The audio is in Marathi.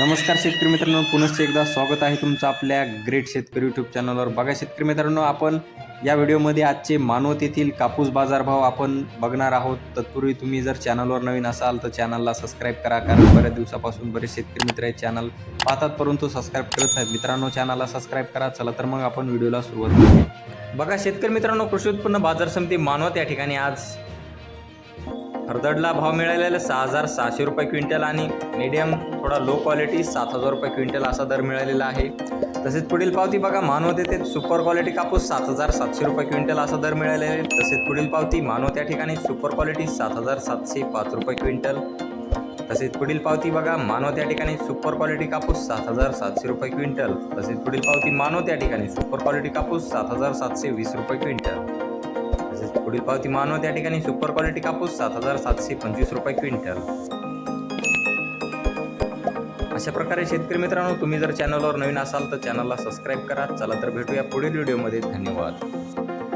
नमस्कार शेतकरी मित्रांनो पुनश्च एकदा स्वागत आहे तुमचं आपल्या ग्रेट शेतकरी यूट्यूब चॅनलवर बघा शेतकरी मित्रांनो आपण या व्हिडिओमध्ये आजचे मानवत येथील कापूस बाजारभाव आपण बघणार आहोत. तत्पूर्वी तुम्ही जर चॅनलवर नवीन असाल तर चॅनलला सबस्क्राईब करा कारण बऱ्याच दिवसापासून बरेच शेतकरी मित्र हे चॅनल पाहतात परंतु सबस्क्राईब करत नाहीत. मित्रांनो चॅनलला सबस्क्राईब करा. चला तर मग आपण व्हिडिओला सुरुवात करूया. बघा शेतकरी मित्रांनो कृषी उत्पन्न बाजार समिती मानवत या ठिकाणी आज हरदडला भाव मिळालेला सहा हजार सहाशे रुपये क्विंटल आणि मीडियम थोडा लो क्वालिटी सात हजार रुपये क्विंटल असा दर मिळालेला आहे. तसेच पुढील पावती बघा मानव येथे सुपर क्वालिटी कापूस सात हजार सातशे रुपये क्विंटल असा दर मिळालेला आहे. तसेच पुढील पावती मानव त्या ठिकाणी सुपर क्वालिटी सात हजार सातशे पाच रुपये क्विंटल. तसेच पुढील पावती बघा मानव त्या ठिकाणी सुपर क्वालिटी कापूस सात हजार सातशे रुपये क्विंटल. तसेच पुढील पावती मानव त्या ठिकाणी सुपर क्वालिटी कापूस सात हजार सातशे वीस रुपये क्विंटल. पुढील पावती मानव त्या ठिकाणी सुपर क्वालिटी कापूस सात हजार सातशे पंचवीस रुपये क्विंटल. अशा प्रकारे शेतकरी मित्रांनो तुम्ही जर चॅनलवर नवीन असाल तर चॅनलला सबस्क्राईब करा. चला तर भेटूया पुढील व्हिडिओमध्ये धन्यवाद.